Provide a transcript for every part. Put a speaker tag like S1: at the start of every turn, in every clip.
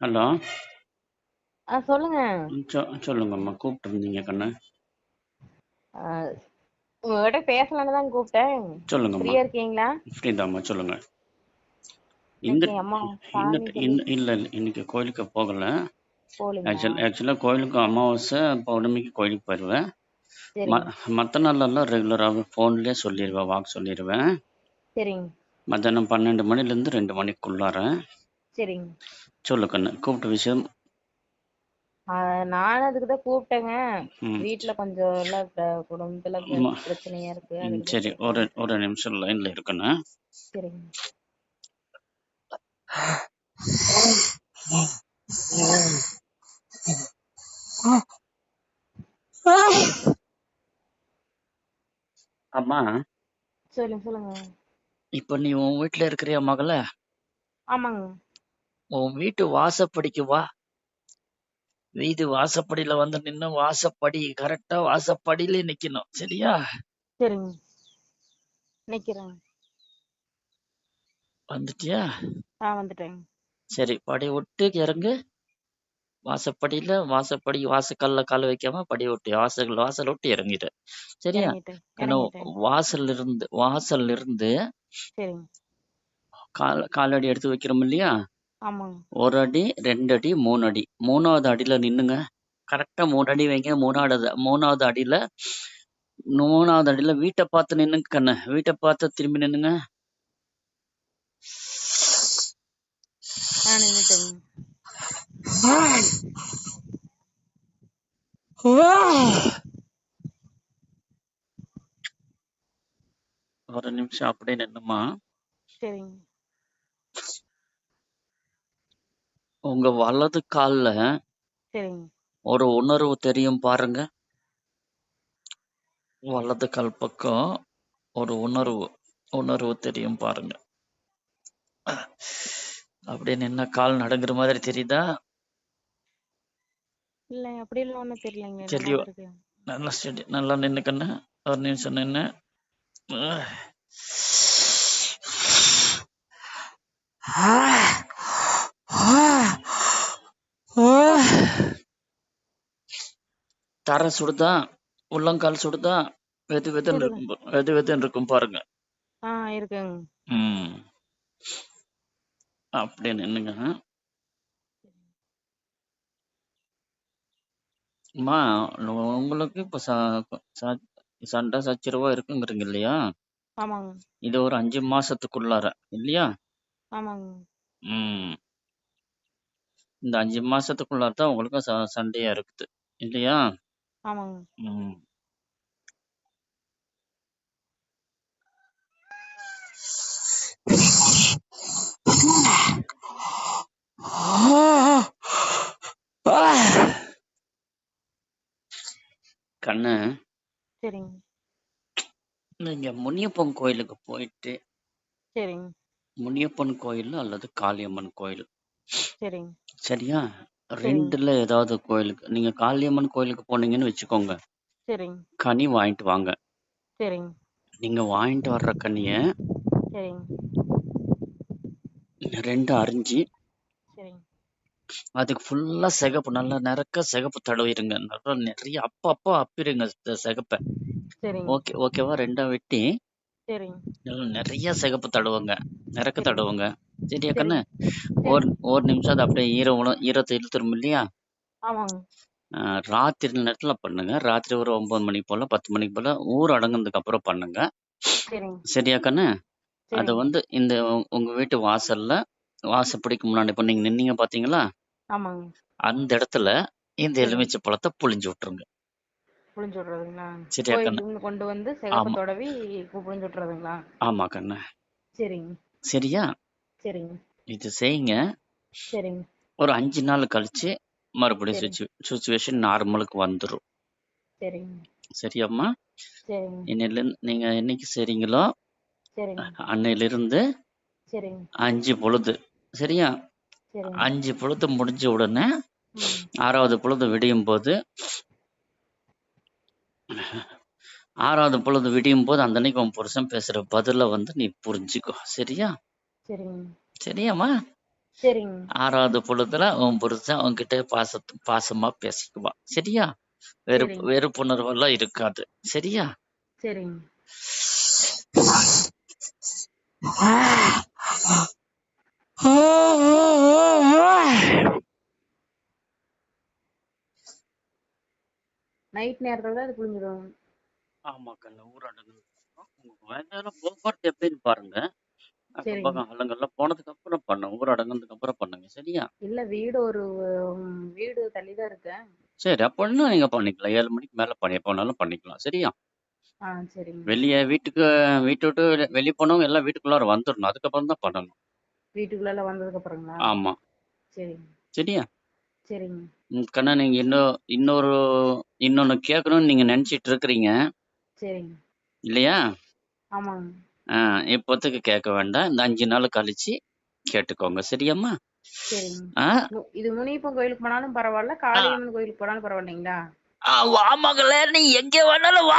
S1: Hello.
S2: ஆ சொல்லுங்க.
S1: ம், சொ- சொல்லுங்கம்மா கூப்பிட்டு இருந்தீங்க கண்ணு.
S2: ஆ, உங்ககிட்ட பேசலான்னு தான் கூப்பிட்டேன்.
S1: சொல்லுங்கம்மா.
S2: ஃப்ரீயா இருக்கீங்களா?
S1: ஃப்ரீதாம்மா சொல்லுங்க. இந்த
S2: இன்னைக்கு அம்மா சாமி
S1: இந்த
S2: சொல்லி
S1: இந்த இல்லை இல்லை இன்னைக்கு கோயிலுக்கு போகல.
S2: போலீங்களா
S1: ஆக்சுவல் ஆக்சுவலாக கோயிலுக்கு அமாவாசை பௌர்ணமிக்கு கோயிலுக்கு போயிடுவேன் ம
S2: சரிங்க.
S1: மற்ற நாளெல்லாம் ரெகுலராகவே ஃபோன்லேயே சொல்லிடுவேன் வாக்கு சொல்லிடுவேன்
S2: சரிங்க.
S1: மத்தியானம் பன்னெண்டு மணிலேருந்து ரெண்டு மணிக்குள்ளார.
S2: சரிங்க.
S1: சொல்லு கண்ணு கூப்பிட்ட விஷயம்?
S2: நானும் அதுக்கு தான் கூப்பிட்டேங்க. வீட்ல கொஞ்சம் ப- குடும்பத்துல. பிரச்சனையா இருக்கு
S1: சரி ஒரு ஒரு நிமிஷம் லைனில் இருக்கணும்
S2: சரிங்க.
S1: அம்மா.
S2: சொல்லுங்க சொல்லுங்க.
S1: இப்போ நீ உன் வீட்டில் இருக்கிறியா மகள?
S2: ஆமாங்க.
S1: உன் வீட்டு வாசப்படிக்கு வா. வீடு வாசப்படியில வந்து நின்னு வாசப்படி கரெக்டா வாசப்படியிலே நிக்கணும். சரியா?
S2: சரிங்க. நிக்கிறேன்
S1: வந்துட்டியா?
S2: ஆ வந்துட்டேங்க.
S1: சரி படி விட்டு இறங்கு. வாசப்படியில வாசப்படி வாசக்கல்ல கால் வைக்காம படி விட்டு வாசல் வாசல் விட்டு இறங்கிடு சரியா?
S2: இறங்கிட்டேன்
S1: ஏன்னா
S2: இறங்கிட்டேன்.
S1: வாசல்ல இருந்து வாசல்ல இருந்து
S2: சரிங்க.
S1: கால் காலடி எடுத்து வைக்கிறோம் இல்லையா?
S2: ஆமாங்க.
S1: ஒரு அடி ரெண்டு அடி மூணு அடி மூணாவது அடியில நின்னுங்க. கரெக்டா மூணு அடி வைங்க. மூணாவது மூணாவது அடியில மூணாவது அடியில வீட்டை பார்த்து நின்னுங்க கண்ணு. வீட்டை பார்த்து திரும்பி நின்னுங்க.
S2: ஆ
S1: ஒரு நிமிஷம் அப்படியே நின்னுமா
S2: சரிங்க.
S1: உங்க வலது கால்ல
S2: சரிங்க.
S1: ஒரு உணர்வு தெரியும் பாருங்க. வலது கால் பக்கம் ஒரு உணர்வு உணர்வு தெரியும் பாருங்க. அப்படியே நின்னா கால் நடுங்குற மாதிரி தெரியுதா?
S2: இல்ல அப்படியெல்லாம் ஒண்ணும் தெரியலங்க. நல்லா தான் இருக்கு
S1: நல்லா ஸ்டெடி நல்லா நின்னு கண்ணு ஒரு நிமிஷம் நின்னு. தர சுடுதா உள்ளங்கால் சுடுதா வெது வெதுன்னு இருக்கும் வெது வெதுன்னு இருக்கும் பாருங்க.
S2: ஆ இருக்குங்க.
S1: ம். அப்படியே நின்னுங்க. அம்மா உங்களுக்கு இப்ப ச- ச- சண்டை சச்சரவா இருக்குங்கிறீங்க இல்லையா?
S2: ஆமாங்க.
S1: இது ஒரு அஞ்சு மாசத்துக்குள்ளார இல்லையா?
S2: ஆமாங்க.
S1: ம். இந்த அஞ்சு மாசத்துக்குள்ளார தான் உங்களுக்கு ச- சண்டையா இருக்குது இல்லையா?
S2: ஆமாங்க.
S1: ம். கண்ணு.
S2: சரிங்க.
S1: நீங்க முனியப்பன் கோயிலுக்கு போயிட்டு
S2: சரிங்க.
S1: முனியப்பன் கோயில் அல்லது காளியம்மன் கோயில்.
S2: சரிங்க.
S1: சரியா?
S2: சரிங்க.
S1: ரெண்டுல ஏதாவது கோயிலுக்கு நீங்க காளியம்மன் கோயிலுக்கு போனீங்கன்னு வச்சுக்கோங்க.
S2: சரிங்க.
S1: கனி வாங்கிட்டு வாங்க.
S2: சரிங்க.
S1: நீங்க வாங்கிட்டு வர்ற கனிய
S2: சரிங்க.
S1: ரெண்டு அரிஞ்சு
S2: சரிங்க.
S1: அதுக்கு ஃபுல்லா சிகப்பு நல்லா நிறக்க சிகப்பு தடவிடுங்க. நல்லா நிறைய அப்ப அப்ப அப்பிடுங்க சிகப்பை.
S2: சரிங்க.
S1: ஓகே ஓகேவா? ரெண்டா வெட்டி
S2: சரிங்க.
S1: நல்லா நிறைய சிகப்பு தடவுங்க. நிறக்க தடவுங்க. சரியா கண்ணு? ஒரு ஒரு நிமிஷம் அது அப்படியே ஈரம் உண- ஈரத்தை இழுத்துரும் இல்லையா?
S2: ஆமாங்க.
S1: ஆஹ் ராத்திரி நேரத்துல பண்ணுங்க. ராத்திரி ஒரு ஒன்பது மணி போல பத்து மணிக்கு போல ஊர் அடங்குனதுக்கு அப்புறம் பண்ணுங்க.
S2: சரிங்க.
S1: சரியா கண்ணு? அதை
S2: சரிங்க
S1: வந்து இந்த உங்க வீட்டு வாசல்ல வாசப்படிக்கு முன்னாடி. இப்போ நீங்க நின்னீங்க பாத்தீங்களா?
S2: ஆமாங்க.
S1: அந்த இடத்துல இந்த
S2: சரிங்க
S1: எலுமிச்சை பழத்தை புழிஞ்சு விட்டுருங்க.
S2: புளிஞ்சு விடுறதுங்களா
S1: சரியா கண்ணு
S2: கோயிலுக்கு கொண்டு வந்து சிகப்பு
S1: ஆமா.
S2: தொடவி புளிஞ்சு விட்டுறதுங்களா?
S1: ஆமா கண்ணு
S2: சரிங்க.
S1: சரியா?
S2: சரிங்க.
S1: இது செய்யுங்க.
S2: சரிங்க.
S1: ஒரு அஞ்சு நாள் கழிச்சு மறுபடியும்
S2: சரிங்க
S1: சுச்சு சுச்சுவேஷன் நார்மலுக்கு வந்துடும்
S2: சரிங்க.
S1: சரியாம்மா?
S2: சரிங்க.
S1: இன்னையில நீங்க என்னைக்கு செய்றீங்களோ
S2: சரிங்க.
S1: அன்னையிலிருந்து
S2: சரிங்க.
S1: அஞ்சு பொழுது. சரியா? அஞ்சு பொழுது முடிஞ்ச உடனே ஆறாவது பொழுது விடியும் போது ஆறாவது பொழுது விடியும் போது அந்த அன்னைக்கு உன் புருஷன் பேசுற பதில வந்து நீ புரிஞ்சுக்கோ. சரியா?
S2: சரிங்க.
S1: ஆறாவது பொழுதுல உன் புருஷன் உன்கிட்ட பாச பாசமா பேசிக்குவான் சரியா? வெறுப்பு வெறுப்புணர்வு எல்லாம் இருக்காது. சரியா?
S2: சரிங்க. நைட் நேரத்துல தான் அது புரிஞ்சிடும்
S1: ஆமா கண்ணு ஊரடங்கு உங்களுக்கு வேலையில போக்குவரத்து எப்படின்னு பாருங்க. அக்கம்
S2: சரிங்க.
S1: பக்கம் ஆளுங்கெல்லாம் போனதுக்கு அப்புறம் பண்ணுங்க ஊரடங்குனதுக்கு அப்புறம் பண்ணுங்க சரியா?
S2: இல்ல வீடு ஒரு உம், வீடு தள்ளிதான் இருக்கேன்.
S1: சரி அப்படின்னா நீங்க பண்ணிக்கலாம்? ஏழு மணிக்கு மேல பண்ணி போனாலும் பண்ணிக்கலாம் சரியா?
S2: ஆ சரிங்க.
S1: வெளியே வீட்டுக்கு வீட்டு விட்டு வெளியே போனவங்க எல்லாம் வீட்டுக்குள்ளார வந்துடணும் அதுக்கப்புறம் தான் பண்ணணும்.
S2: வீட்டுக்குள்ள வந்ததுக்கு அப்புறங்களா?
S1: ஆமா.
S2: சரிங்க.
S1: சரியா?
S2: சரிங்க.
S1: கண்ணா நீங்க இன்னும் இன்னொரு இன்னொன்னு கேட்கணும்னு நீங்க நினைச்சிட்டு இருக்கிறீங்க
S2: சரிங்க.
S1: இல்லையா?
S2: ஆமாங்க.
S1: ஆ, இப்போதைக்கு கேட்க வேண்டாம். இந்த அஞ்சு நாள் கழிச்சு கேட்டுக்கோங்க. சரியாம்மா?
S2: சரிங்க.
S1: ஆ?
S2: மு- இது முனியப்பன் கோயிலுக்கு போனாலும் பரவாயில்ல. காளியம்மன் கோயிலுக்கு போனாலும் பரவாயில்லைங்களா
S1: ஆ, வா மகளே நீ எங்க வேணாலும் வா.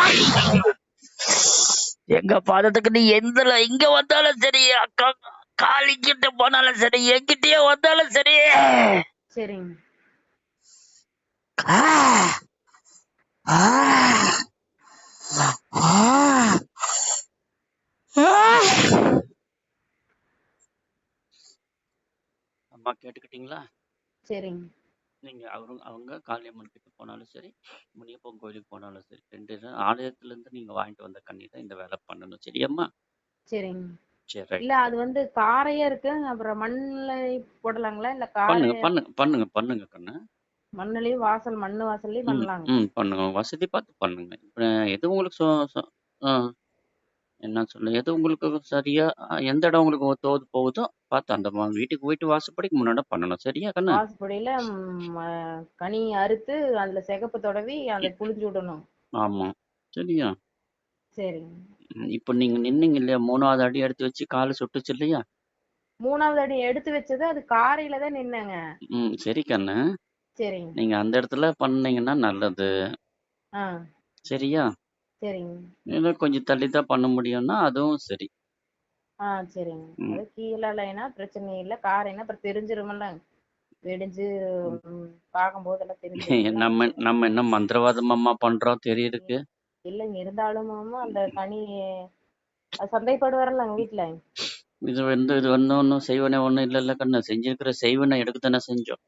S1: எங்க பாதத்துக்கு நீ எந்த இங்க வந்தாலும் சரி அக்கா காளி கிட்ட போனாலும் சரி எங்கிட்டயே வந்தாலும் சரி.
S2: சரிங்க.
S1: ஆ, ஆ, ஆ. அம்மா கேட்டுக்கிட்டீங்களா?
S2: சரிங்க.
S1: நீங்க அவரும் அவங்க காளியம்மன் கிட்ட போனாலும் சரி முனியப்பன் கோயிலுக்கு போனாலும் சரி ரெண்டு ஆலயத்துல இருந்து நீங்க வாங்கிட்டு வந்த கண்ணி தான் இந்த வேலை பண்ணணும். சரியாம்மா?
S2: சரிங்க.
S1: சரி. ரைட்
S2: இல்ல அது வந்து காரையா இருக்கு அப்புறம் மண்ணுல போடலாங்களா? இல்ல
S1: பண்ணுங்க
S2: காரை
S1: பண்ணுங்க பண்ணுங்க பண்ணுங்க கண்ணு.
S2: மண்ணுலயும் வாசல் மண்ணு வாசல்லயும்
S1: ம்
S2: பண்ணலாங்க.
S1: ம் பண்ணுங்க. வசதி பார்த்து பண்ணுங்க. இப்ப எது உங்களுக்கு சொ சொ- ஆ, என்ன சொல்ல எது உங்களுக்கு சரியா எந்த இடம் உங்களுக்கு தோது போகுதோ பார்த்து அந்த மா- வீட்டுக்கு போயிட்டு வாசப்படிக்கு முன்னாடி பண்ணணும். சரியா கண்ணு?
S2: வாசப்படியில ம், கனி அறுத்து அதுல சிகப்பு தடவி அதை புழிஞ்சு விடணும்.
S1: ஆமா. சரியா?
S2: சரிங்க.
S1: ம், இப்போ நீங்க நின்னீங்க இல்லையா? மூணாவது அடி எடுத்து வச்சு காலு சுட்டுச்சு இல்லையா?
S2: மூணாவது அடி எடுத்து வச்சது அது காரையில தான் நின்னேங்க.
S1: ம் சரி கண்ணு.
S2: சரிங்க.
S1: நீங்க அந்த இடத்துல பண்ணீங்கன்னா நல்லது.
S2: ஆ.
S1: சரியா?
S2: சரிங்க.
S1: இல்லை கொஞ்சம் தள்ளி தான் பண்ண முடியும்னா அதுவும் சரி.
S2: ஆ சரிங்க.
S1: ம்.
S2: அது கீழேனா பிரச்சனை இல்லை. காரைனா அப்புறம் தெரிஞ்சிருமில்ல வெடிஞ்சு ம், பார்க்கும்போது எல்லாம் தெரிஞ்சிருமில்ல
S1: நம்ம நம்ம என்ன மந்திரவாதமாம்மா பண்றோம் தெரியுதுக்கு.
S2: இல்லைங்க. இருந்தாலும் அந்த கனி அது சந்தைப்படுவாரல்லங்க வீட்டுல
S1: இது வந்து இது வந்து ஒன்றும் செய்வனே ஒன்றும் இல்லைல்ல கண்ணு. செஞ்சிருக்கிற செய்வனை எடுக்க தானே செஞ்சோம்.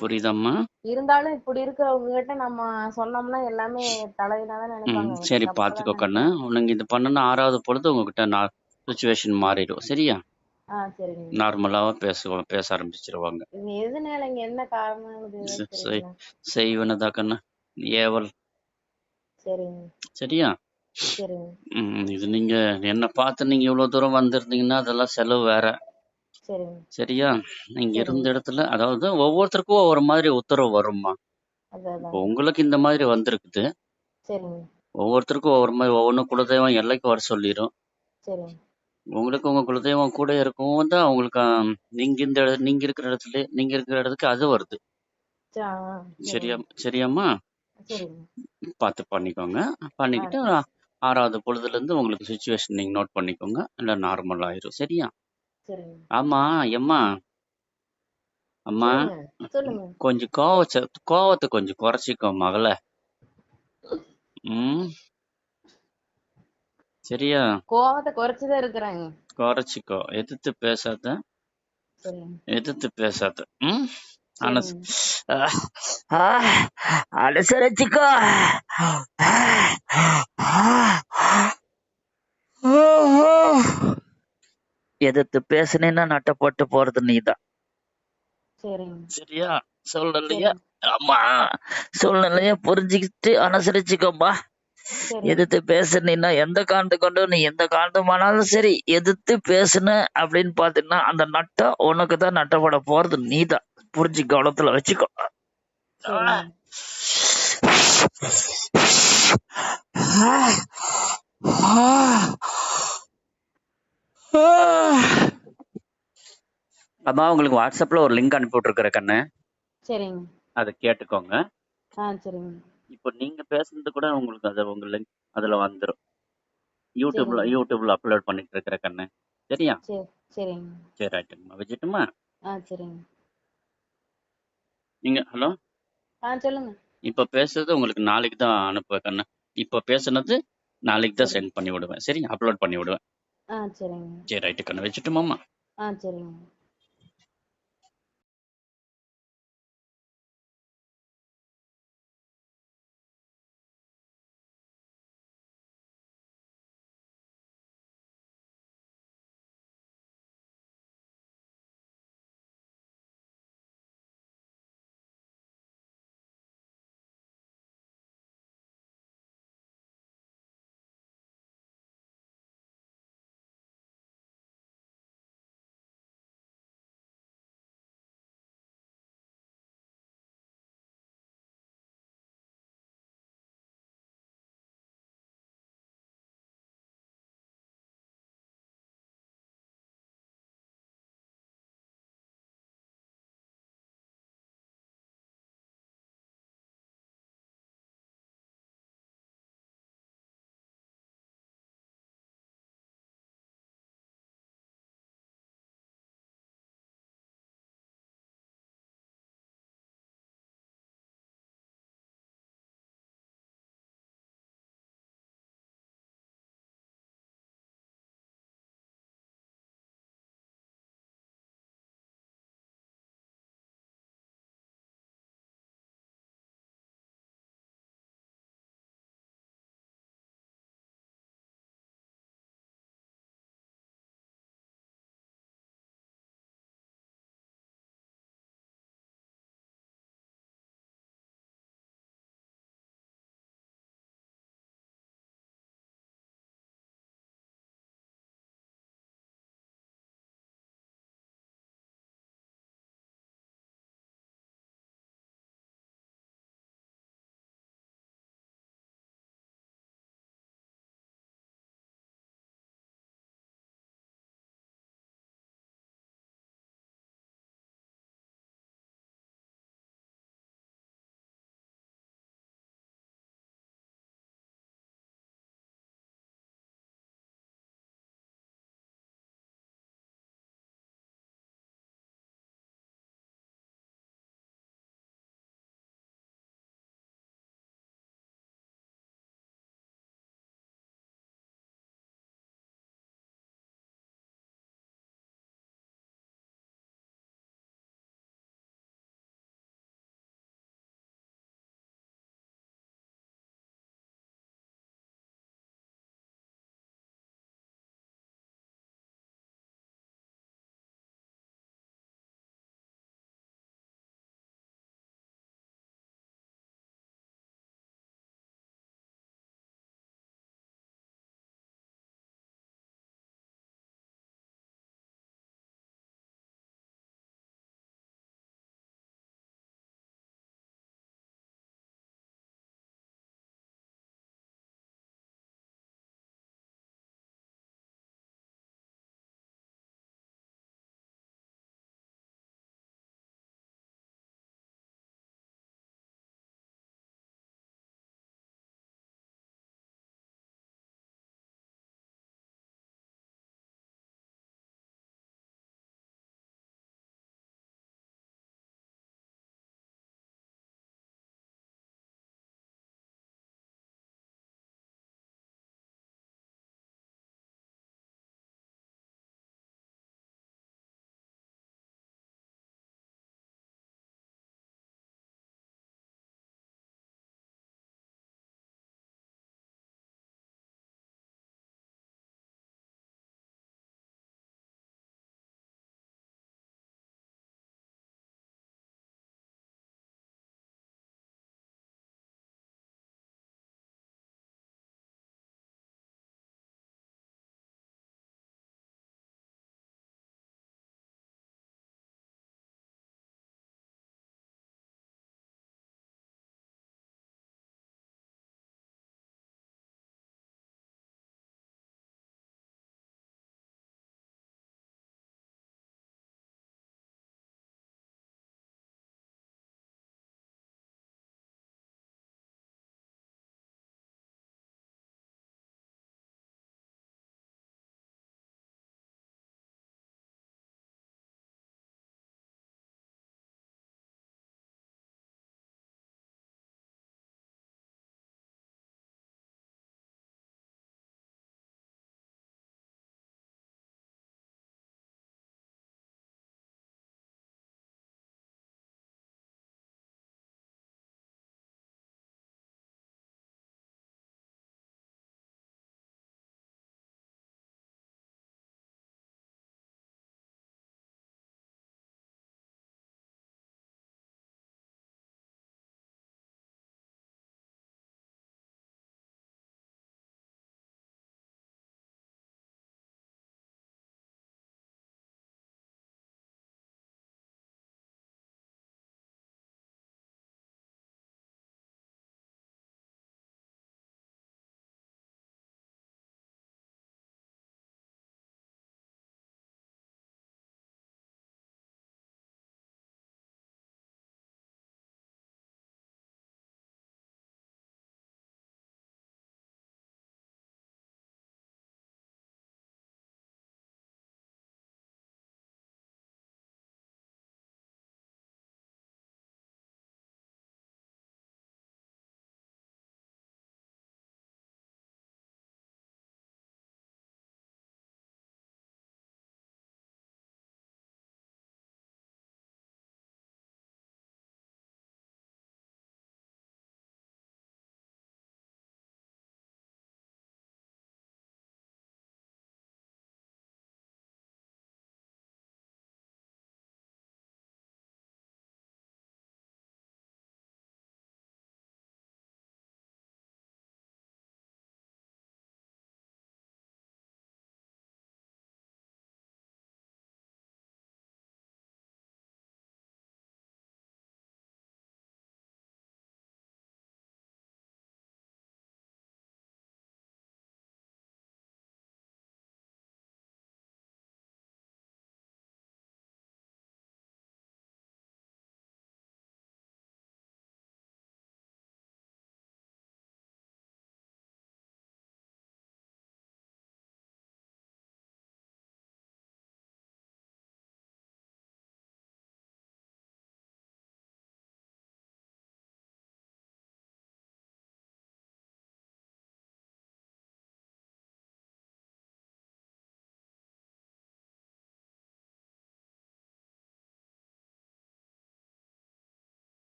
S1: புரியுதாம்மா.
S2: இருந்தாலும் இப்படி இருக்கிறவங்க கிட்ட நம்ம சொன்னோம்னா எல்லாமே தலையினாதான் நினைப்பாங்க.
S1: சரி
S2: தான்
S1: கண்ணு உனக்கு இது பண்ணனா ஆறாவது பொழுது உங்ககிட்ட நான் சுச்சுவேஷன் மாறிடும். சரியா? நார்மலாக பேசுவோம் பேச ஆரம்பிச்சிருவாங்க.
S2: எதுனாலங்க என்ன காரணம்
S1: செய்வனதா கண்ணு ஏவல். சரியா? இது நீங்க என்ன பார்த்து நீங்க இவ்வளவு தூரம் வந்திருந்தீங்கன்னா அதெல்லாம் செலவு வேற. சரியா? நீங்க இருந்த இடத்துல அதாவது ஒவ்வொருத்தருக்கும் ஒவ்வொரு மாதிரி உத்தரவு வரும்மா. உங்களுக்கு இந்த மாதிரி வந்திருக்குது. ஒவ்வொருத்தருக்கும் ஒவ்வொரு மாதிரி ஒவ்வொன்றும் குலதெய்வம் எல்லைக்கு வர சொல்லிடும் உங்களுக்கு உங்க குலதெய்வம் கூட இருக்கவும் தான் உங்களுக்கு ஆம், நீங்க இந்த நீங்க இருக்கிற இடத்துல நீங்க இருக்கிற இடத்துக்கு அது வருது. சரியா சரியாம்மா? பார்த்து பண்ணிக்கோங்க. பண்ணிக்கிட்டு ஆறாவது பொழுதுல இருந்து உங்களுக்கு சுச்சுவேஷன் நீங்க நோட் பண்ணிக்கோங்க. இல்ல நார்மல் ஆயிரும். சரியா?
S2: சரிங்க.
S1: ஆமா எம்மா. அம்மா
S2: சொல்லுங்க சொல்லுங்க.
S1: கொஞ்சம் கோவச்ச கோவத்தை கொஞ்சம் குறைச்சிக்கோ மகள. ம். சரியா?
S2: கோவத்தை குறைச்சுதான் இருக்கிறாங்க.
S1: குறைச்சிக்கோ. எதிர்த்து பேசாத. எதிர்த்து பேசாத. ம்? அனஸ்
S2: சரிங்க
S1: அனுசரிச்சுக்கோ. எதிர்த்து பேசுனேன்னா நட்ட போட்டு போறது நீதான். சரியா? சொல்லலையா
S2: சரிங்க.
S1: ஆமா. சூழ்நிலைய புரிஞ்சுக்கிட்டு அனுசரிச்சுக்கோப்பா
S2: சரிங்க.
S1: எதிர்த்து பேசுனீன்னா எந்த காரணத்தை கொண்டு நீ எந்த காரணமானாலும் சரி எதிர்த்து பேசுன அப்படின்னு பாத்தீங்கன்னா அந்த நட்டம் உனக்கு தான் நட்டப்பட போறது நீதான். புரிஞ்சு கவனத்துல வச்சுக்கோ.
S2: சரிங்க.
S1: அம்மா உங்களுக்கு வாட்ஸ்அப்ல ஒரு லிங்க் அனுப்பி விட்டுருக்குற கண்ணு.
S2: சரிங்க.
S1: அதை கேட்டுக்கோங்க.
S2: ஆ சரிங்க.
S1: இப்போ நீங்க பேசுனது கூட உங்களுக்கு அது உங்க லிங்க் அதுல வந்துடும் யூடியூப்ல யூடியூப்ல அப்லோட் பண்ணிட்டு இருக்கிற கண்ணு. சரியா?
S2: சரி சரிங்க.
S1: சரி ரைட்டுங்கம்மா வச்சுட்டுமா
S2: ஆ சரிங்க.
S1: நீங்க ஹலோ?
S2: ஆ சொல்லுங்க.
S1: இப்போ பேசுறது உங்களுக்கு நாளைக்கு தான் அனுப்புவேன் கண்ணு. இப்போ பேசுனது நாளைக்கு தான் சென்ட் பண்ணி விடுவேன். சரி அப்லோட் பண்ணி விடுவேன்.
S2: ஆ சரிங்க.
S1: சரி ரைட்டு கண்ணு வச்சுட்டுமாம்மா
S2: ஆ சரிங்க.